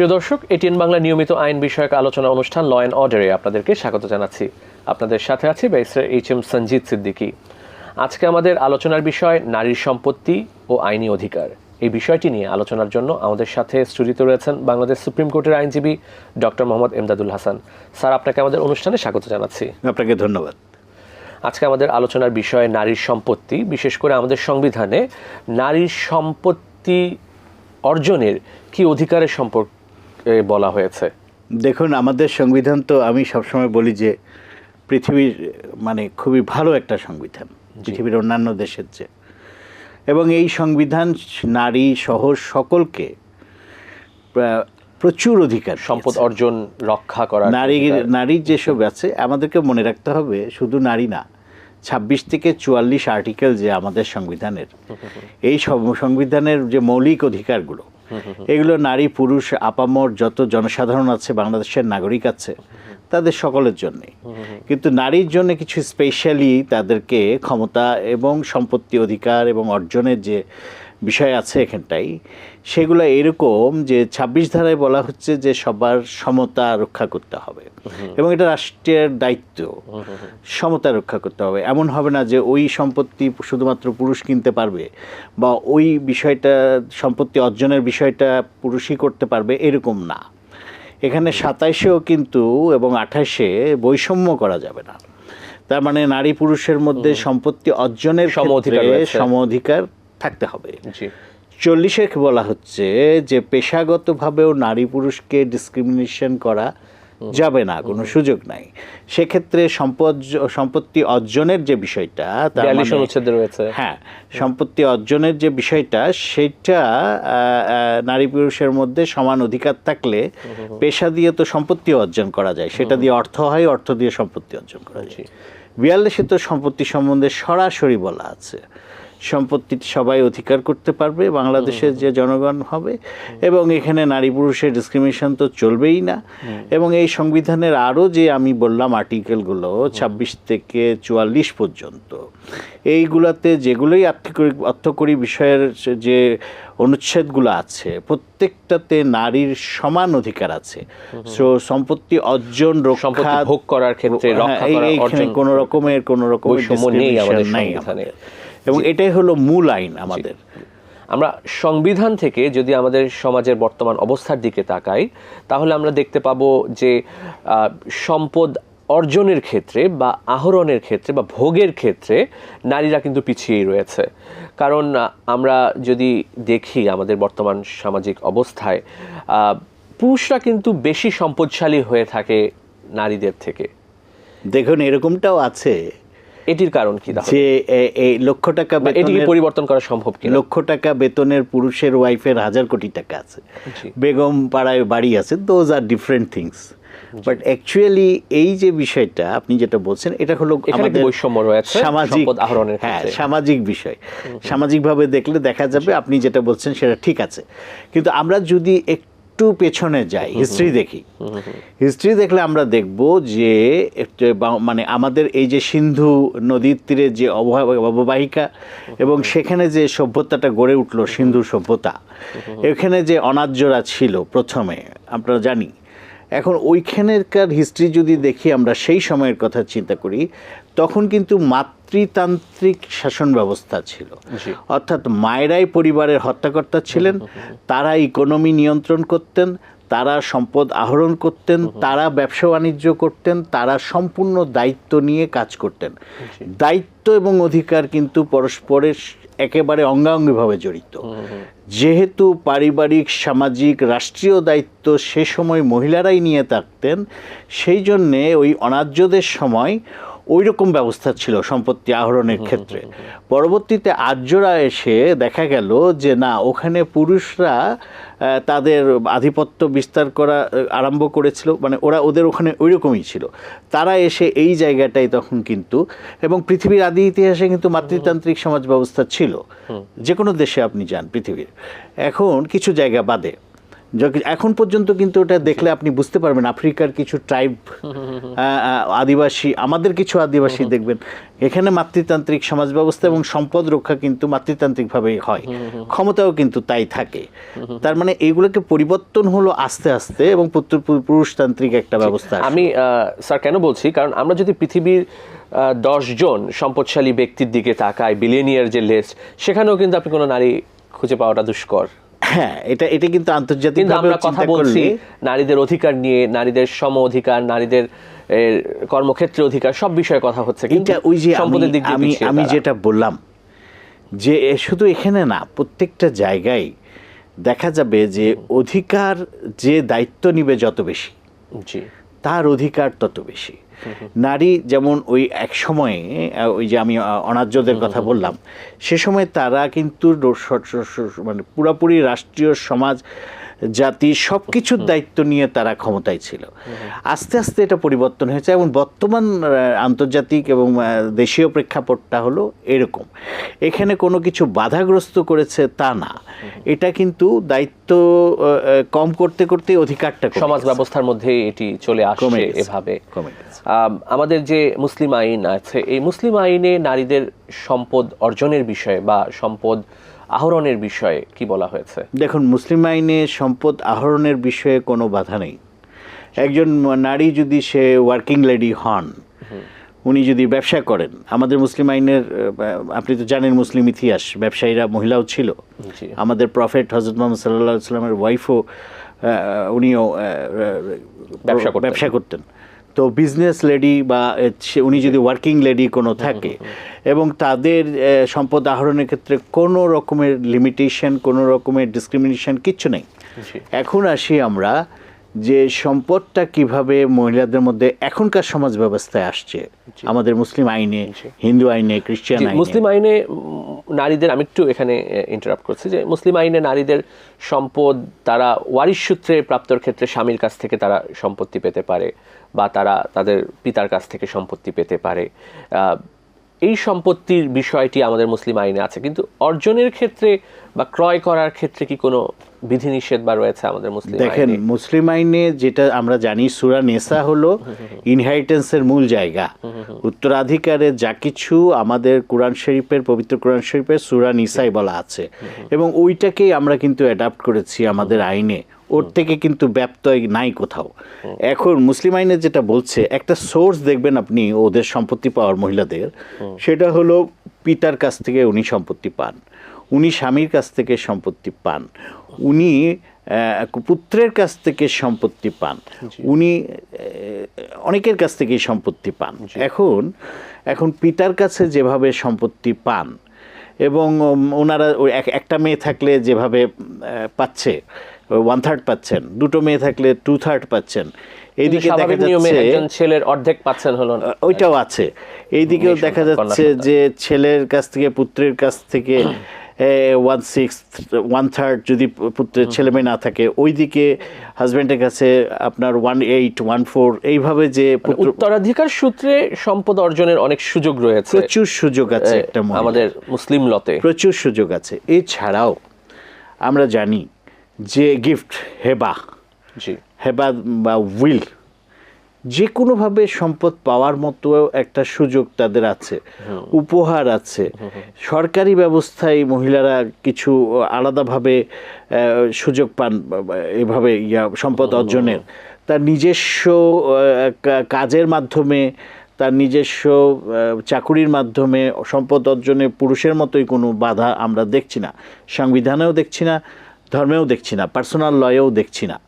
প্রিয় দর্শক এটিএন বাংলা নিয়মিত আইন বিষয়ক আলোচনা অনুষ্ঠান ল অ্যান্ড অর্ডারে আপনাদেরকে স্বাগত জানাচ্ছি। আপনাদের সাথে আছি barrister H M Sanjit Siddiqui. আজকে আমাদের আলোচনার বিষয় নারীর সম্পত্তি ও আইনি অধিকার। এই বিষয়টি নিয়ে আলোচনার জন্য আমাদের সাথে স্টুডিওতে রয়েছেন বাংলাদেশ সুপ্রিম কোর্টের আইনজীবী ডক্টর মোহাম্মদ এমদাদুল হাসান। স্যার আপনাকে আমাদের অনুষ্ঠানে স্বাগত জানাচ্ছি। আপনাকে ধন্যবাদ। আজকে আমাদের আলোচনার বিষয় নারীর সম্পত্তি বিশেষ করে আমাদের সংবিধানে নারীর সম্পত্তি অর্জনের কি অধিকারের সম্পর্কে বলা হয়েছে। দেখুন আমাদের সংবিধান তো আমি সবসময় বলি যে পৃথিবীর মানে খুবই ভালো একটা সংবিধান পৃথিবীর অন্যান্য দেশের চেয়ে। এবং এই সংবিধান নারী সহ সকলকে প্রচুর অধিকার সম্পদ অর্জন রক্ষা করা নারী। নারীর যেসব আছে আমাদেরকে মনে রাখতে হবে শুধু নারী না ছাব্বিশ থেকে চুয়াল্লিশ আর্টিকেল যে আমাদের সংবিধানের এই সব সংবিধানের যে মৌলিক অধিকারগুলো এগুলো নারী, পুরুষ, আপামর, যত জনসাধারণ আছে, বাংলাদেশের নাগরিক আছে, তাদের সকলের জন্যে কিন্তু নারীর জন্য কিছু স্পেশালি তাদেরকে ক্ষমতা এবং সম্পত্তি অধিকার এবং অর্জনের যে বিষয় আছে এখানটাই। সেগুলো এরকম যে ছাব্বিশ ধারায় বলা হচ্ছে যে সবার সমতা রক্ষা করতে হবে। এবং এটা রাষ্ট্রের দায়িত্ব। সমতা রক্ষা করতে হবে। এমন হবে না যে ওই সম্পত্তি শুধুমাত্র পুরুষ কিনতে পারবে বা ওই বিষয়টা সম্পত্তি অর্জনের বিষয়টা পুরুষই করতে পারবে এরকম না। এখানে সাতাইশেও কিন্তু এবং আঠাশে বৈষম্য করা যাবে না। তার মানে নারী পুরুষের মধ্যে সম্পত্তি অর্জনের সম অধিকার থাকতে হবে। চল্লিশে বলা হচ্ছে যে পেশাগতভাবেও নারী পুরুষকে ডিসক্রিমিনেশন করা যাবে না কোনো সুযোগ নাই। সেক্ষেত্রে সম্পদ সম্পত্তি অর্জনের যে বিষয়টা মানে- রয়েছে। হ্যাঁ সম্পত্তি অর্জনের যে বিষয়টা সেটা নারী পুরুষের মধ্যে সমান অধিকার থাকলে পেশা দিয়ে তো সম্পত্তি অর্জন করা যায়। সেটা দিয়ে অর্থ হয় অর্থ দিয়ে সম্পত্তি অর্জন করা যায়। বিয়াল্লিশে তো সম্পত্তি সম্বন্ধে সরাসরি বলা আছে। সম্পত্তি সবাই অধিকার করতে পারবে বাংলাদেশের যে জনগণ হবে এবং এখানে নারী পুরুষের ডিসক্রিমিনেশন তো চলবেই না। এবং এই সংবিধানের আরও যে আমি বললাম আর্টিকেলগুলো ছাব্বিশ থেকে চুয়াল্লিশ পর্যন্ত এইগুলাতে যেগুলোই আর্থিকরি অর্থকরী বিষয়ের যে অনুচ্ছেদগুলো আছে প্রত্যেকটাতে নারীর সমান অধিকার আছে। সো সম্পত্তি অর্জন রক্ষা ভোগ করার ক্ষেত্রে হ্যাঁ, এইখানে কোনো রকমের কোনো রকমের নেই আমাদের। এবং এটাই হলো মূল আইন আমাদের। আমরা সংবিধান থেকে যদি আমাদের সমাজের বর্তমান অবস্থার দিকে তাকাই তাহলে আমরা দেখতে পাবো যে সম্পদ অর্জনের ক্ষেত্রে বা আহরণের ক্ষেত্রে বা ভোগের ক্ষেত্রে নারীরা কিন্তু পিছিয়েই রয়েছে। কারণ আমরা যদি দেখি আমাদের বর্তমান সামাজিক অবস্থায় পুরুষরা কিন্তু বেশি সম্পদশালী হয়ে থাকে নারীদের থেকে। দেখুন এরকমটাও আছে। এটির কারণ কি যে এই লক্ষ টাকা এটিকে পরিবর্তন করা সম্ভব কিনা? লক্ষ টাকা বেতনের পুরুষের ওয়াইফের হাজার কোটি টাকা আছে। বেগম পাড়ায় বাড়ি আছে those are different things but actually এই যে বিষয়টা আপনি যেটা বলছেন এটা হলো আমাদের বৈষম্য রয়েছে সামাজিক আহরণের হ্যাঁ সামাজিক বিষয়। সামাজিকভাবে দেখলে দেখা যাবে আপনি যেটা বলছেন সেটা ঠিক আছে। কিন্তু আমরা যদি একটু পেছনে যাই হিস্ট্রি দেখি। হিস্ট্রি দেখলে আমরা দেখব যে একটু মানে আমাদের এই যে সিন্ধু নদীর তীরে যে অববাহিকা এবং সেখানে যে সভ্যতাটা গড়ে উঠল সিন্ধু সভ্যতা এখানে যে অনার্যরা ছিল প্রথমে আমরা জানি এখন ওইখানেরকার হিস্ট্রি যদি দেখি আমরা সেই সময়ের কথা চিন্তা করি তখন কিন্তু মাতৃতান্ত্রিক শাসন ব্যবস্থা ছিল। অর্থাৎ মায়েরাই পরিবারের হত্যাকর্তা ছিলেন তারা ইকোনমি নিয়ন্ত্রণ করতেন তারা সম্পদ আহরণ করতেন তারা ব্যবসা বাণিজ্য করতেন তারা সম্পূর্ণ দায়িত্ব নিয়ে কাজ করতেন। দায়িত্ব এবং অধিকার কিন্তু পরস্পরের একেবারে অঙ্গাঙ্গিভাবে জড়িত। যেহেতু পারিবারিক সামাজিক রাষ্ট্রীয় দায়িত্ব সে সময় মহিলারাই নিয়ে থাকতেন সেই জন্যে ওই অনার্যদের সময় ওই রকম ব্যবস্থা ছিল সম্পত্তি আহরণের ক্ষেত্রে। পরবর্তীতে আর্যরা এসে দেখা গেল যে না ওখানে পুরুষরা তাদের আধিপত্য বিস্তার করা আরম্ভ করেছিল। মানে ওরা ওদের ওখানে ওই রকমই ছিল। তারা এসে এই জায়গাটাই তখন কিন্তু এবং পৃথিবীর আদি ইতিহাসে কিন্তু মাতৃতান্ত্রিক সমাজ ব্যবস্থা ছিল। যে কোনো দেশে আপনি যান পৃথিবীর। এখন কিছু জায়গা বাদে। এখন পর্যন্ত কিন্তু ওটা দেখলে আপনি বুঝতে পারবেন। আফ্রিকার কিছু ট্রাইব আদিবাসী আমাদের কিছু আদিবাসী দেখবেন। এখানে মাতৃতান্ত্রিক সমাজ ব্যবস্থা এবং সম্পদ রক্ষা কিন্তু মাতৃতান্ত্রিকভাবেই হয়। ক্ষমতাও কিন্তু তাই থাকে। তার মানে এইগুলোকে পরিবর্তন হলো আস্তে আস্তে এবং পুরুষতান্ত্রিক একটা ব্যবস্থা আমি আহ, স্যার কেন বলছি? কারণ আমরা যদি পৃথিবীর দশ জন সম্পদশালী ব্যক্তির দিকে তাকাই বিলিয়নিয়ার যে লিস্ট সেখানেও কিন্তু আপনি কোনো নারী খুঁজে পাওয়াটা দুষ্কর। হ্যাঁ এটা এটা কিন্তু আন্তর্জাতিক আমরা কথা বলছি নারীদের অধিকার নিয়ে নারীদের সম অধিকার নারীদের কর্মক্ষেত্রে অধিকার সব বিষয়ে কথা হচ্ছে কিন্তু ওই যে আমি সম্পদের দিক আমি আমি যেটা বললাম যে শুধু এখানে না প্রত্যেকটা জায়গায় দেখা যাবে যে অধিকার যে দায়িত্ব নিবে যত বেশি জি। তার অধিকার তত বেশি। নারী যেমন ওই এক সময়ে ওই যে আমি অনার্যদের কথা বললাম সে সময় তারা কিন্তু মানে পুরাপুরি রাষ্ট্রীয় সমাজ জাতি সব কিছুর দায়িত্ব নিয়ে তারা ক্ষমতায় ছিল। আস্তে আস্তে এটা পরিবর্তন হয়েছে এবং বর্তমান আন্তর্জাতিক এবং দেশীয় প্রেক্ষাপটটা হলো এরকম। এখানে কোনো কিছু বাধাগ্রস্ত করেছে তা না। এটা কিন্তু দায়িত্ব কম করতে করতে অধিকারটা সমাজ ব্যবস্থার মধ্যে এটি চলে আসছে এভাবে। আমাদের যে মুসলিম আইন আছে এই মুসলিম আইনে নারীদের সম্পদ অর্জনের বিষয়ে বা সম্পদ আহরণের বিষয়ে কি বলা হয়েছে? দেখুন মুসলিম আইনে সম্পদ আহরণের বিষয়ে কোনো বাধা নেই। একজন নারী যদি সে ওয়ার্কিং লেডি হন উনি যদি ব্যবসা করেন আমাদের মুসলিম আইনের আপনি তো জানেন মুসলিম ইতিহাস ব্যবসায়ীরা মহিলাও ছিল। আমাদের প্রফেট হজরত মোহাম্মদ সাল্লাহ সাল্লামের ওয়াইফও উনিও আহ, ব্যবসা করতেন। তো বিজনেস লেডি বা উনি যদি ওয়ার্কিং লেডি কোনো থাকে এবং তাদের সম্পদ আহরণের ক্ষেত্রে কোনো রকমের লিমিটেশন কোনো রকমের ডিসক্রিমিনেশন কিচ্ছু নেই। এখন আসি আমরা যে সম্পদটা কীভাবে মহিলাদের মধ্যে এখনকার সমাজ ব্যবস্থায় আসছে আমাদের মুসলিম আইনে হিন্দু আইনে খ্রিস্টান আইনে। মুসলিম আইনে নারীদের আমি একটু এখানে ইন্টারাপ্ট করছি যে মুসলিম আইনে নারীদের সম্পদ তারা ওয়ারিশ সূত্রে প্রাপ্তর ক্ষেত্রে স্বামীর কাছ থেকে তারা সম্পত্তি পেতে পারে। তারা তাদের পিতার কাছ থেকে সম্পত্তি পেতে পারে। এই সম্পত্তির বিষয়টি আমাদের মুসলিম আইনে আছে। কিন্তু অর্জনের ক্ষেত্রে বা ক্রয় করার ক্ষেত্রে কি কোনো বিধিনিষেধ বা রয়েছে আমাদের মুসলিম দেখেন মুসলিম আইনে যেটা আমরা জানি সুরা নেসা হলো ইনহেরিটেন্সের মূল জায়গা। উত্তরাধিকারে যা কিছু আমাদের কোরআন শরীফের পবিত্র কোরআন শরীফের সুরা নিসাই বলা আছে। এবং ওইটাকেই আমরা কিন্তু অ্যাডাপ্ট করেছি আমাদের আইনে। ওর থেকে কিন্তু ব্যত্যয় নাই কোথাও। এখন মুসলিম আইনে যেটা বলছে একটা সোর্স দেখবেন আপনি ওদের সম্পত্তি পাওয়ার মহিলাদের সেটা হলো পিতার কাছ থেকে উনি সম্পত্তি পান উনি স্বামীর কাছ থেকে সম্পত্তি পান উনি পুত্রের কাছ থেকে সম্পত্তি পান উনি অনেকের কাছ থেকেই সম্পত্তি পান। এখন এখন পিতার কাছে যেভাবে সম্পত্তি পান এবং ওনারা এক- একটা মেয়ে থাকলে যেভাবে পাচ্ছে ওয়ান থার্ড পাচ্ছেন। দুটো মেয়ে থাকলে টু থার্ড পাচ্ছেন এইদিকে দেখা যাচ্ছে একজন ছেলের অর্ধেক পাচ্ছেন হলো ওইটাও আছে। এইদিকেও দেখা যাচ্ছে যে ছেলের কাছ থেকে পুত্রের কাছ থেকে ওয়ান সিক্স ওয়ান থার্ড যদি পুত্রের ছেলে মেয়ে না থাকে ওইদিকে হাজব্যান্ডের কাছে আপনার ওয়ান এইট ওয়ান ফোর এইভাবে যে উত্তরাধিকার সূত্রে সম্পদ অর্জনের অনেক সুযোগ রয়েছে। প্রচুর সুযোগ আছে একটা আমাদের মুসলিম লতে। প্রচুর সুযোগ আছে। এছাড়াও আমরা জানি যে গিফট হেবা জি। হেবা বা উইল যে কোনোভাবে সম্পদ পাওয়ার মতো একটা সুযোগ তাদের আছে উপহার আছে। সরকারি ব্যবস্থায় মহিলারা কিছু আলাদাভাবে সুযোগ পান এভাবে ইয়া সম্পদ অর্জনের। তার নিজস্ব কাজের মাধ্যমে তার নিজস্ব চাকুরির মাধ্যমে সম্পদ অর্জনে পুরুষের মতোই কোনো বাধা আমরা দেখছি না। সংবিধানেও দেখছি না। ধর্মেও দেখছি না পার্সোনাল লয়েও দেখছি না।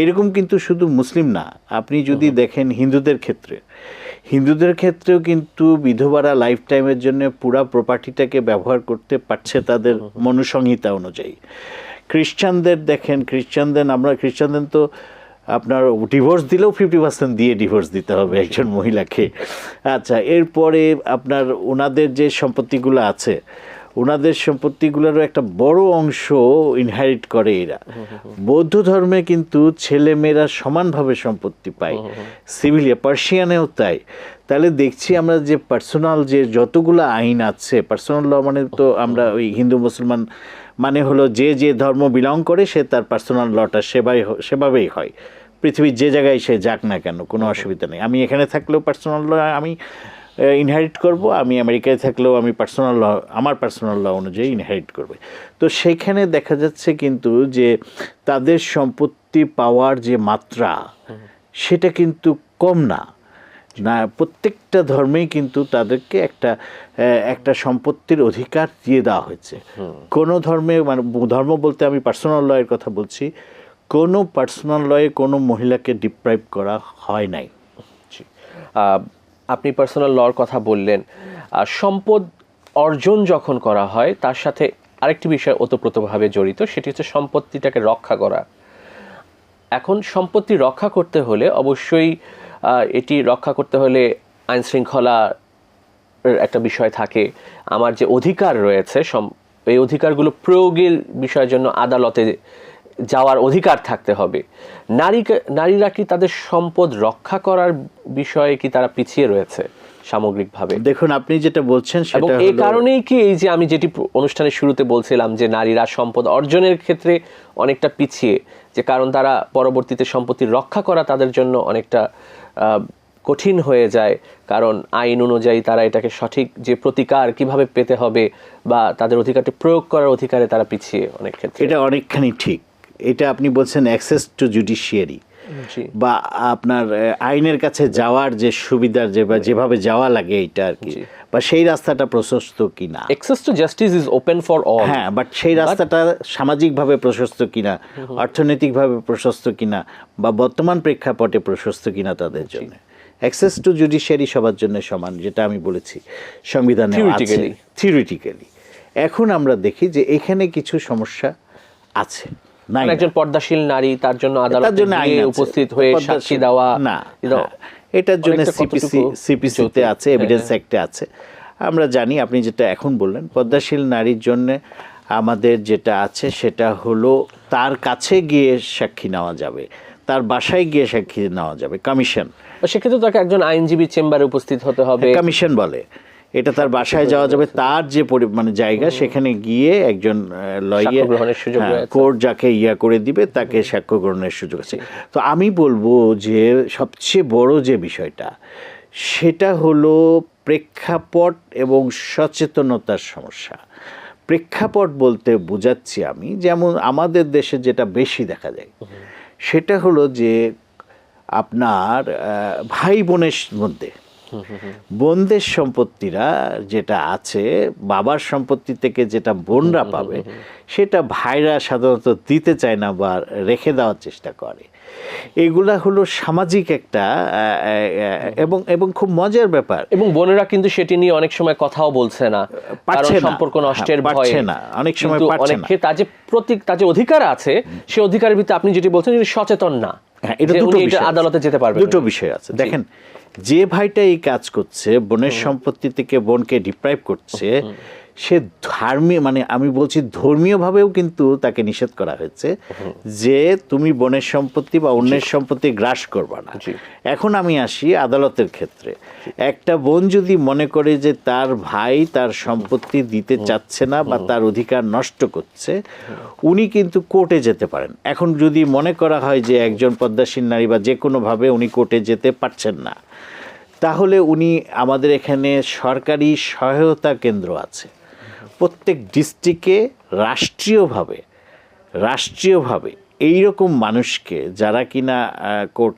এরকম কিন্তু শুধু মুসলিম না আপনি যদি দেখেন হিন্দুদের ক্ষেত্রে। হিন্দুদের ক্ষেত্রেও কিন্তু বিধবারা লাইফ টাইমের জন্য পুরা প্রপার্টিটাকে ব্যবহার করতে পারছে তাদের মনুসংহিতা অনুযায়ী। খ্রিস্টানদের দেখেন খ্রিস্টানদের আমরা খ্রিস্টানদের তো আপনার ডিভোর্স দিলেও ফিফটি পার্সেন্ট দিয়ে ডিভোর্স দিতে হবে একজন মহিলাকে। আচ্ছা এরপরে আপনার ওনাদের যে সম্পত্তিগুলো আছে ওনাদের সম্পত্তিগুলোরও একটা বড় অংশ ইনহারিট করে এরা। বৌদ্ধ ধর্মে কিন্তু ছেলে মেয়েরা সমানভাবে সম্পত্তি পায়। সিভিলিয়া পার্সিয়ানেও তাই। তাহলে দেখছি আমরা যে পার্সোনাল যে যতগুলো আইন আছে পার্সোনাল ল মানে তো আমরা ওই হিন্দু মুসলমান মানে হলো যে যে ধর্ম বিলং করে সে তার পার্সোনাল লটা সেবাই সেভাবেই হয়। পৃথিবীর যে জায়গায় সে যাক না কেন কোনো অসুবিধা নেই। আমি এখানে থাকলেও পার্সোনাল ল আমি ইনহেরিট করব আমি আমেরিকায় থাকলেও আমি পার্সোনাল ল আমার পার্সোনাল ল অনুযায়ী ইনহারিট করবে। তো সেইখানে দেখা যাচ্ছে কিন্তু যে তাদের সম্পত্তি পাওয়ার যে মাত্রা সেটা কিন্তু কম না। না প্রত্যেকটা ধর্মেই কিন্তু তাদেরকে একটা একটা সম্পত্তির অধিকার দিয়ে দেওয়া হয়েছে। কোনো ধর্মে মানে ধর্ম বলতে আমি পার্সোনাল লয়ের কথা বলছি কোনো পার্সোনাল লয়ে কোনো মহিলাকে ডিপ্রাইভ করা হয় নাই। আপনি পার্সোনাল লর কথা বললেন সম্পদ অর্জন যখন করা হয়, তার সাথে আরেকটি বিষয় ওতপ্রোতভাবে জড়িত, সেটি হচ্ছে সম্পত্তিটাকে রক্ষা করা। এখন সম্পত্তি রক্ষা করতে হলে অবশ্যই এটি রক্ষা করতে হলে আইন শৃঙ্খলা একটা বিষয় থাকে। আমার যে অধিকার রয়েছে এই অধিকারগুলো প্রয়োগের বিষয়ের জন্য আদালতে যাওয়ার অধিকার থাকতে হবে। নারী নারীরা কি তাদের সম্পদ রক্ষা করার বিষয়ে কি তারা পিছিয়ে রয়েছে সামগ্রিকভাবে? দেখুন আপনি যেটা বলছেন এবং এই কারণেই কি এই যে আমি যেটি অনুষ্ঠানের শুরুতে বলছিলাম যে নারীরা সম্পদ অর্জনের ক্ষেত্রে অনেকটা পিছিয়ে যে কারণ তারা পরবর্তীতে সম্পত্তি রক্ষা করা তাদের জন্য অনেকটা আহ, কঠিন হয়ে যায়। কারণ আইন অনুযায়ী তারা এটাকে সঠিক যে প্রতিকার কীভাবে পেতে হবে বা তাদের অধিকারটি প্রয়োগ করার অধিকারে তারা পিছিয়ে অনেক ক্ষেত্রে। এটা অনেকখানি ঠিক। এটা আপনি বলছেন অ্যাক্সেস টু জুডিশিয়ারি বা আপনার আইনের কাছে যাওয়ার যে সুবিধার যে বা যেভাবে যাওয়া লাগে এটা আর কি। বা সেই রাস্তাটা প্রশস্ত কিনা। Access to justice is open for all হ্যাঁ বাট সেই রাস্তাটা সামাজিকভাবে প্রশস্ত কিনা অর্থনৈতিকভাবে প্রশস্ত কিনা বা বর্তমান প্রেক্ষাপটে প্রশস্ত কিনা তাদের জন্য। অ্যাক্সেস টু জুডিশিয়ারি সবার জন্য সমান যেটা আমি বলেছি। সংবিধানে. থিওরিটিক্যালি এখন আমরা দেখি যে এখানে কিছু সমস্যা আছে। একজন পর্দাশীল নারী তার জন্য আদালতে। উপস্থিত হয়ে সাক্ষী দেওয়া না হ্যাঁ। এটার জন্য সিপিসি সিপিসিতে আছে এভিডেন্স অ্যাক্টে আছে। আমরা জানি আপনি যেটা এখন বললেন পদ্মাশীল নারীর জন্য আমাদের যেটা আছে সেটা হলো তার কাছে গিয়ে সাক্ষী নেওয়া যাবে তার বাসায় গিয়ে সাক্ষী নেওয়া যাবে কমিশন। সেক্ষেত্রে তাকে একজন আইনজীবী চেম্বারে উপস্থিত হতে হবে। কমিশন বলে। এটা তার বাসায় যাওয়া যাবে। তার যে পরি- মানে জায়গা সেখানে গিয়ে একজন লয়ার সুযোগ কোর্ট যাকে ইয়া করে দিবে তাকে সাক্ষ্য গ্রহণের সুযোগ আছে। তো আমি বলব যে সবচেয়ে বড় যে বিষয়টা সেটা হলো প্রেক্ষাপট এবং সচেতনতার সমস্যা। প্রেক্ষাপট বলতে বোঝাচ্ছি আমি যেমন আমাদের দেশে যেটা বেশি দেখা যায় সেটা হলো যে আপনার ভাই বোনের মধ্যে বোনদের সম্পত্তিরা যেটা আছে বাবার সম্পত্তি থেকে যেটা বোনরা পাবে সেটা ভাইরা সাধারণত দিতে চায় না বা রেখে দেওয়ার চেষ্টা করে। এগুলা হলো সামাজিক একটা এবং এবং খুব মজার ব্যাপার। এবং বোনেরা কিন্তু সেটি নিয়ে অনেক সময় কথাও বলছে না কারণ সম্পর্ক নষ্টের হ্যাঁ, পারছে ভয়ে না। অনেক সময় অনেকে তার যে প্রতীক তার যে অধিকার আছে সে অধিকারের ভিত্তিতে আপনি যেটি বলছেন তিনি সচেতন না। হ্যাঁ এটা দুটো বিষয় আদালতে যেতে পারবে দুটো বিষয় আছে। দেখেন যে ভাইটা এই কাজ করছে বোনের সম্পত্তি থেকে বোনকে ডিপ্রাইভ করছে সে ধার্মীয় মানে আমি বলছি ধর্মীয়ভাবেও কিন্তু তাকে নিষেধ করা হয়েছে যে তুমি বনের সম্পত্তি বা অন্যের সম্পত্তি গ্রাস করবা না। এখন আমি আসি আদালতের ক্ষেত্রে। একটা বোন যদি মনে করে যে তার ভাই তার সম্পত্তি দিতে চাচ্ছে না বা তার অধিকার নষ্ট করছে উনি কিন্তু কোর্টে যেতে পারেন। এখন যদি মনে করা হয় যে একজন পদ্মাসীন নারী বা যে কোনোভাবে উনি কোর্টে যেতে পারছেন না তাহলে উনি আমাদের এখানে সরকারি সহায়তা কেন্দ্র আছে। প্রত্যেক ডিস্ট্রিক্টে রাষ্ট্রীয়ভাবে রাষ্ট্রীয়ভাবে এই রকম মানুষকে যারা কিনা কোর্ট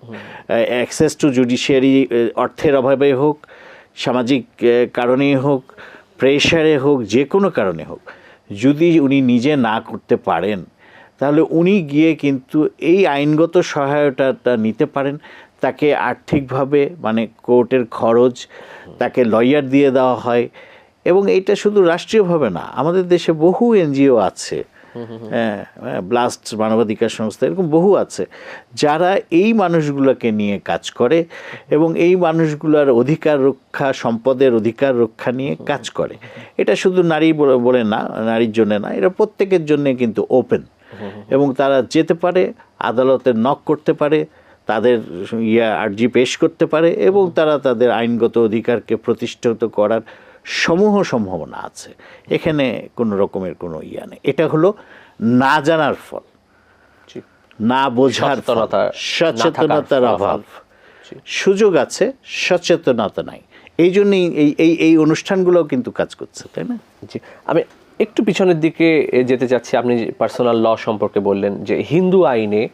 অ্যাক্সেস টু জুডিশিয়ারি অর্থের অভাবে হোক সামাজিক কারণেই হোক প্রেশারে হোক যে কোনো কারণে হোক যদি উনি নিজে না করতে পারেন তাহলে উনি গিয়ে কিন্তু এই আইনগত সহায়তাটা নিতে পারেন। তাকে আর্থিকভাবে মানে কোর্টের খরচ তাকে লয়ার দিয়ে দেওয়া হয় এবং এটা শুধু রাষ্ট্রীয়ভাবে না আমাদের দেশে বহু এনজিও আছে। হ্যাঁ ব্লাস্ট মানবাধিকার সংস্থা এরকম বহু আছে। যারা এই মানুষগুলোকে নিয়ে কাজ করে এবং এই মানুষগুলোর অধিকার রক্ষা সম্পদের অধিকার রক্ষা নিয়ে কাজ করে। এটা শুধু নারী বলে- বলে না নারীর জন্য না এটা প্রত্যেকের জন্য কিন্তু ওপেন এবং তারা যেতে পারে আদালতে নক করতে পারে তাদের ইয়া আর্জি পেশ করতে পারে এবং তারা তাদের আইনগত অধিকারকে প্রতিষ্ঠিত করার সমূহ সম্ভাবনা আছে। এখানে কোনো রকমের কোনো ইয়া নেই। এটা হলো না জানার ফল। না বোঝার সচেতনতার অভাব। সুযোগ আছে সচেতনতা নাই। এই জন্যই এই এই এই অনুষ্ঠানগুলোও কিন্তু কাজ করছে তাই না? জি। আমি একটু পিছনের দিকে যেতে চাচ্ছি। আপনি পার্সোনাল ল সম্পর্কে বললেন যে হিন্দু আইনে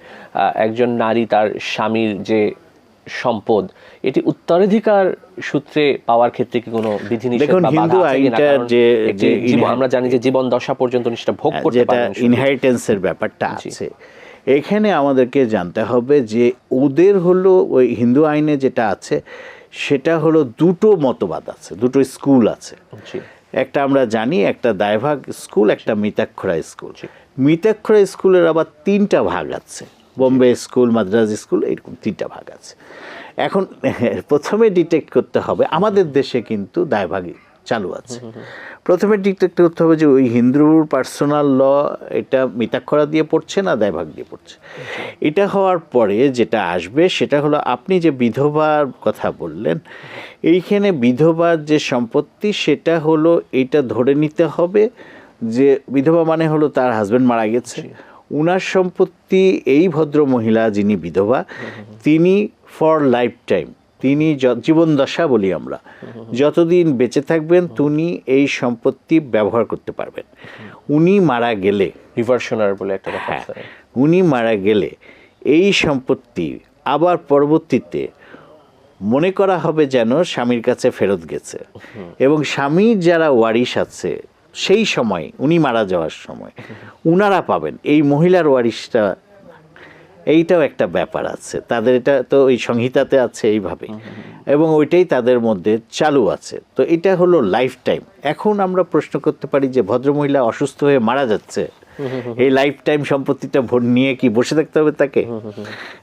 একজন নারী তার স্বামীর যে সম্পদ এটি উত্তরাধিকার সূত্রে পাওয়ার ক্ষেত্রে কি কোনো বিধিনিষেধ দেখুন, বা বাধা হিন্দু? আইনটার যে- আমরা জানি যে জীবন দশা পর্যন্ত সেটা ভোগ করতে যেটা পারেন ইনহেরিটেন্সের ব্যাপারটা আছে। এখানে আমাদেরকে জানতে হবে যে ওদের হলো ওই হিন্দু আইনে যেটা আছে সেটা হলো দুটো মতবাদ আছে দুটো স্কুল আছে। একটা আমরা জানি একটা দায়ভাগ স্কুল একটা মিতাক্ষরা স্কুল। মিতাক্ষরা স্কুলের আবার তিনটা ভাগ আছে। বোম্বে স্কুল, মাদ্রাজ স্কুল, এরকম তিনটা ভাগ আছে। এখন প্রথমে ডিটেক্ট করতে হবে, আমাদের দেশে কিন্তু দায়ভাগই চালু আছে। প্রথমে ডিটেক্ট করতে হবে যে ওই হিন্দুর পার্সোনাল ল এটা মিতাক্ষরা দিয়ে পড়ছে না দায়ভাগ দিয়ে পড়ছে। এটা হওয়ার পরে যেটা আসবে সেটা হলো আপনি যে বিধবার কথা বললেন, এইখানে বিধবার যে সম্পত্তি সেটা হলো এটা ধরে নিতে হবে যে বিধবা মানে হলো তার হাজবেন্ড মারা গেছে। উনার সম্পত্তি এই ভদ্র মহিলা যিনি বিধবা তিনি ফর লাইফ টাইম তিনি জীবন দশা বলি আমরা। যতদিন বেঁচে থাকবেন তিনি এই সম্পত্তি ব্যবহার করতে পারবেন। উনি মারা গেলে রিভার্সনার বলে একটা হ্যাঁ উনি মারা গেলে এই সম্পত্তি আবার পরবর্তীতে মনে করা হবে যেন স্বামীর কাছে ফেরত গেছে। এবং স্বামীর যারা ওয়ারিশ আছে সেই সময় উনি মারা যাওয়ার সময় উনারা পাবেন। এই মহিলার ওয়ারিশটা এইটাও একটা ব্যাপার আছে। তাদের এটা তো ওই সংহিতাতে আছে এইভাবে। এবং ওইটাই তাদের মধ্যে চালু আছে। তো এটা হলো লাইফ টাইম এখন আমরা প্রশ্ন করতে পারি যে ভদ্রমহিলা অসুস্থ হয়ে মারা যাচ্ছে? এই লাইফ টাইম সম্পত্তিটা ভোট নিয়ে কি বসে থাকতে হবে তাকে?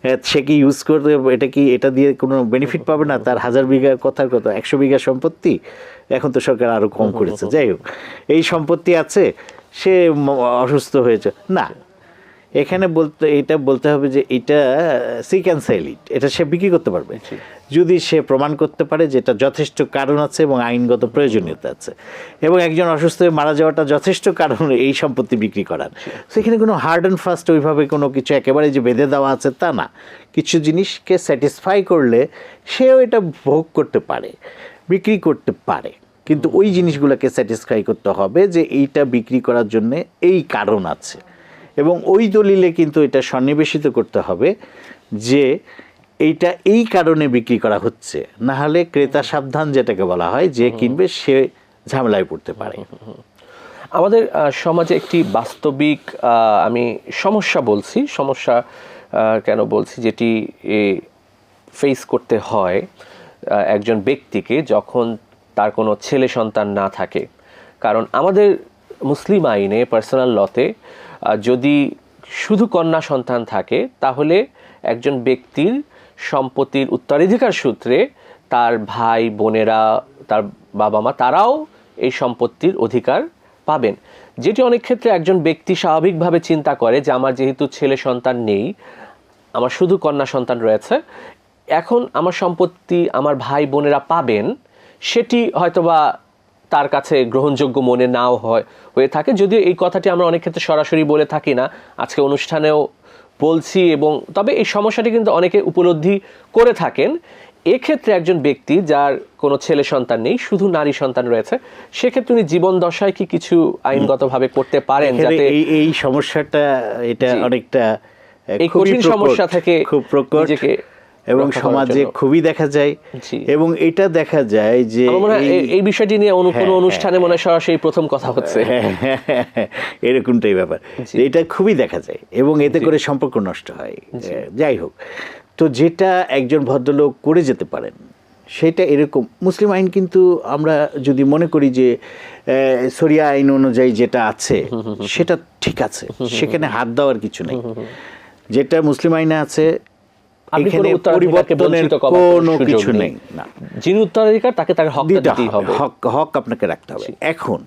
হ্যাঁ, সে কি ইউজ করতে এটা কি এটা দিয়ে কোনো বেনিফিট পাবে না? তার হাজার বিঘা কথার কথা একশো বিঘা সম্পত্তি? এখন তো সরকার আরও কম করেছে যাই হোক। এই সম্পত্তি আছে সে অসুস্থ হয়েছে। না এখানে বলতে এটা বলতে হবে যে এটা সি ক্যান সেল ইট এটা সে বিক্রি করতে পারবে। যদি সে প্রমাণ করতে পারে যে এটা যথেষ্ট কারণ আছে এবং আইনগত প্রয়োজনীয়তা আছে। এবং একজন অসুস্থ হয়ে মারা যাওয়াটা যথেষ্ট কারণ এই সম্পত্তি বিক্রি করার। সেখানে কোনো হার্ড অ্যান্ড ফাস্ট ওইভাবে কোনো কিছু একেবারে যে বেঁধে দেওয়া আছে তা না। কিছু জিনিসকে স্যাটিসফাই করলে সেও এটা ভোগ করতে পারে বিক্রি করতে পারে। কিন্তু ওই জিনিসগুলোকে স্যাটিসফাই করতে হবে যে এইটা বিক্রি করার জন্য এই কারণ আছে। এবং ওই দলিলে কিন্তু এটা সন্নিবেশিত করতে হবে যে এইটা এই কারণে বিক্রি করা হচ্ছে। না হলে ক্রেতা সাবধান যেটাকে বলা হয় যে কিনবে সে ঝামেলায় পড়তে পারে। আমাদের সমাজে একটি বাস্তবিক আমি সমস্যা বলছি সমস্যা কেন বলছি যেটি ফেস করতে হয় একজন ব্যক্তিকে যখন তার কোনো ছেলে সন্তান না থাকে। কারণ আমাদের মুসলিম আইনে পার্সোনাল লতে যদি শুধু কন্যা সন্তান থাকে, তাহলে একজন ব্যক্তির সম্পত্তির উত্তরাধিকার সূত্রে তার ভাই, বোনেরা, তার বাবা মা তারাও এই সম্পত্তির অধিকার পাবেন। যেটি অনেক ক্ষেত্রে একজন ব্যক্তি স্বাভাবিকভাবে চিন্তা করে যে, আমার যেহেতু ছেলে সন্তান নেই, আমার শুধু কন্যা সন্তান রয়েছে, এখন আমার সম্পত্তি আমার ভাই বোনেরা পাবেন সেটি হয়তোবা তার কাছে গ্রহণযোগ্য মনে নাও হয় হয়ে থাকে। যদিও এই কথাটি আমরা অনেক ক্ষেত্রে সরাসরি বলে থাকি না। আজকে অনুষ্ঠানেও বলছি এবং তবে এই সমস্যাটি কিন্তু অনেকে উপলব্ধি করে থাকেন। এক্ষেত্রে একজন ব্যক্তি যার কোনো ছেলে সন্তান নেই শুধু নারী সন্তান রয়েছে সেক্ষেত্রে উনি জীবন দশায় কি কিছু আইনগতভাবে করতে পারেন যাতে এই এই সমস্যাটা এটা অনেকটা এই কঠিন সমস্যা থেকে খুব প্রকট। এবং সমাজে খুবই দেখা যায় এবং এটা দেখা যায় যে হয় এই- বিষয়টি নিয়ে কোনো হ্যাঁ, অনুষ্ঠানে মনে হয় সরাসরি প্রথম কথা হচ্ছে। এরকমটাই ব্যাপার। এটা খুবই দেখা যায় এবং এতে করে সম্পর্ক নষ্ট হয়। যাই হোক। তো যেটা একজন ভদ্রলোক করে যেতে পারেন সেটা এরকম। মুসলিম আইন কিন্তু আমরা যদি মনে করি যে সরিয়া আইন অনুযায়ী যেটা আছে সেটা ঠিক আছে। সেখানে হাত দেওয়ার কিছু নেই। যেটা মুসলিম আইনে আছে এখানে পরিবর্তনের কোনো কিছু নেই। না। যিনি উত্তরাধিকার তাকে তার হক দিতেই হবে। হক হক আপনাকে রাখতে হবে। এখন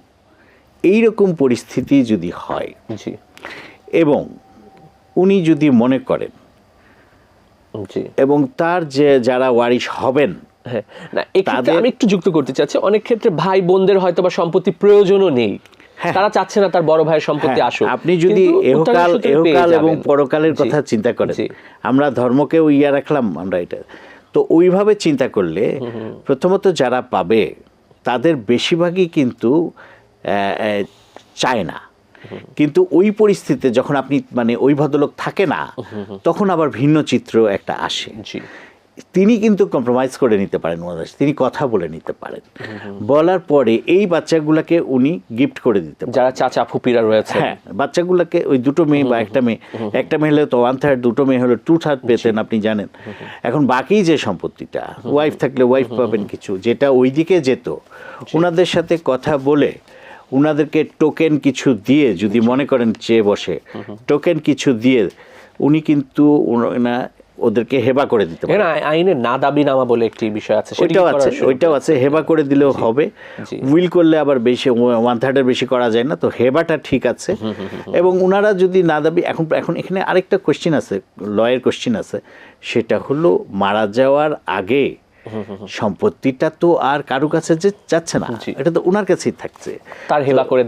এই রকম পরিস্থিতি যদি হয় জি। এবং উনি যদি মনে করেন জি। এবং তার যে যারা ওয়ারিশ হবেন হ্যাঁ। না আমি একটু যুক্ত করতে চাচ্ছি অনেক ক্ষেত্রে ভাই বোনদের হয়তো বা সম্পত্তি প্রয়োজনও নেই। তারা চাচ্ছে না তার বড় ভাইয়ের সম্পত্তি হ্যাঁ, আসুক। আপনি যদি এহকাল এহকাল এবং পরকালের কথা চিন্তা করেন। আমরা ধর্মকেও ইয়া রাখলাম আমরা এটা। তো ওইভাবে চিন্তা করলে প্রথমত যারা পাবে তাদের বেশিরভাগই কিন্তু চায় না। কিন্তু ওই পরিস্থিতিতে যখন আপনি মানে ওই ভদ্রলোক থাকে না তখন আবার ভিন্ন চিত্র একটা আসে। তিনি কিন্তু কম্প্রোমাইজ করে নিতে পারেন ওনাদের তিনি কথা বলে নিতে পারেন। বলার পরে এই বাচ্চাগুলোকে উনি গিফট করে দিতে যারা চাচা ফুপিরা রয়েছে। হ্যাঁ বাচ্চাগুলোকে ওই দুটো মেয়ে বা একটা মেয়ে একটা মেয়ে হলে তো ওয়ান থার্ড দুটো মেয়ে হলে টু থার্ড পেতেন আপনি জানেন। এখন বাকি যে সম্পত্তিটা ওয়াইফ থাকলে ওয়াইফ পাবেন কিছু যেটা ওইদিকে যেত ওনাদের সাথে কথা বলে ওনাদেরকে টোকেন কিছু দিয়ে যদি মনে করেন চেয়ে বসে টোকেন কিছু দিয়ে উনি কিন্তু ওনা ওদেরকে হেবা করে দিতে পারে। আইনে না দাবি নামা বলে একটি বিষয় আছে সেটাও ওইটাও আছে ওইটাও আছে হেবা করে দিলেও হবে। উইল করলে আবার বেশি ওয়ান থার্ডের বেশি করা যায় না তো হেবাটা ঠিক আছে। এবং ওনারা যদি না দাবি এখন এখন এখানে আরেকটা কোশ্চিন আছে লয়ের কোশ্চিন আছে সেটা হলো মারা যাওয়ার আগে সম্পত্তিটা তো আর কারও কাছে যে যাচ্ছে না। এটা তো ওনার কাছেই থাকছে। তার হেবা করে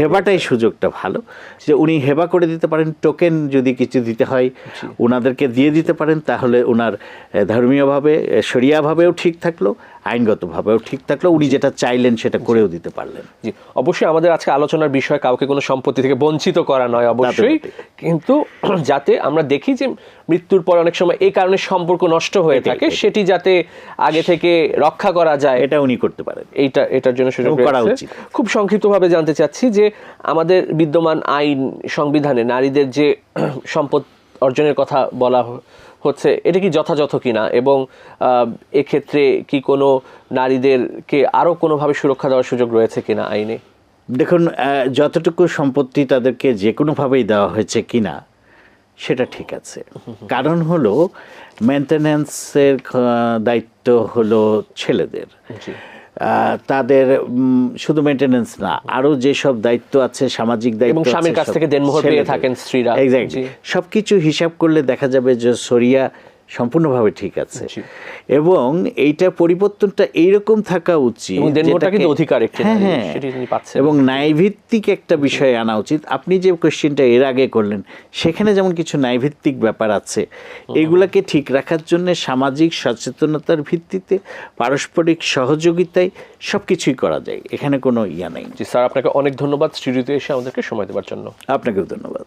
হেবাটাই সুযোগটা ভালো। যে উনি হেবা করে দিতে পারেন টোকেন যদি কিছু দিতে হয় ওনাদেরকে দিয়ে দিতে পারেন তাহলে ওনার ধর্মীয়ভাবে সরিয়াভাবেও ঠিক থাকল। আইনগতভাবেও ঠিক থাকল উনি যেটা চাইলেন সেটা করেও দিতে পারলেন। জি অবশ্যই আমাদের আজকে আলোচনার বিষয় কাউকে কোনো সম্পত্তি থেকে বঞ্চিত করা নয় অবশ্যই। কিন্তু যাতে আমরা দেখি যে মৃত্যুর পর অনেক সময় এই কারণে সম্পর্ক নষ্ট হয়ে থাকে সেটি যাতে আগে থেকে রক্ষা করা যায় এটা উনি করতে পারেন। এইটা এটার জন্য সুযোগ করা। উচিত। খুব সংক্ষিপ্তভাবে জানতে চাচ্ছি যে আমাদের বিদ্যমান আইন সংবিধানে নারীদের যে সম্পদ অর্জনের কথা বলা হচ্ছে এটা কি যথাযথ কিনা? এবং এক্ষেত্রে কি কোনো নারীদেরকে আরও কোনোভাবে সুরক্ষা দেওয়ার সুযোগ রয়েছে কিনা আইনে? দেখুন যতটুকু সম্পত্তি তাদেরকে যে কোনোভাবেই দেওয়া হয়েছে কিনা সেটা ঠিক আছে। কারণ হলো মেনটেন্যান্সের দায়িত্ব হলো ছেলেদের। তাদের উম, শুধু মেনটেনেন্স না আরও যেসব দায়িত্ব আছে সামাজিক দায়িত্ব এবং স্বামীর কাছ থেকে দেনমোহর পেয়ে থাকেন স্ত্রীরা। এক্স্যাক্টলি জি। সবকিছু হিসাব করলে দেখা যাবে যে সরিয়া সম্পূর্ণভাবে ঠিক আছে। এবং এইটা পরিবর্তনটা এইরকম থাকা উচিত অধিকার হ্যাঁ হ্যাঁ। এবং ন্যায়ভিত্তিক একটা বিষয় আনা উচিত। আপনি যে কোশ্চেনটা এর আগে করলেন সেখানে যেমন কিছু ন্যায়ভিত্তিক ব্যাপার আছে এগুলাকে ঠিক রাখার জন্য সামাজিক সচেতনতার ভিত্তিতে পারস্পরিক সহযোগিতায় সব কিছুই করা যায়। এখানে কোনো ইয়া নেই। জি স্যার আপনাকে অনেক ধন্যবাদ। স্টুডিওতে এসে আমাদেরকে সময় দেওয়ার জন্য। আপনাকেও ধন্যবাদ।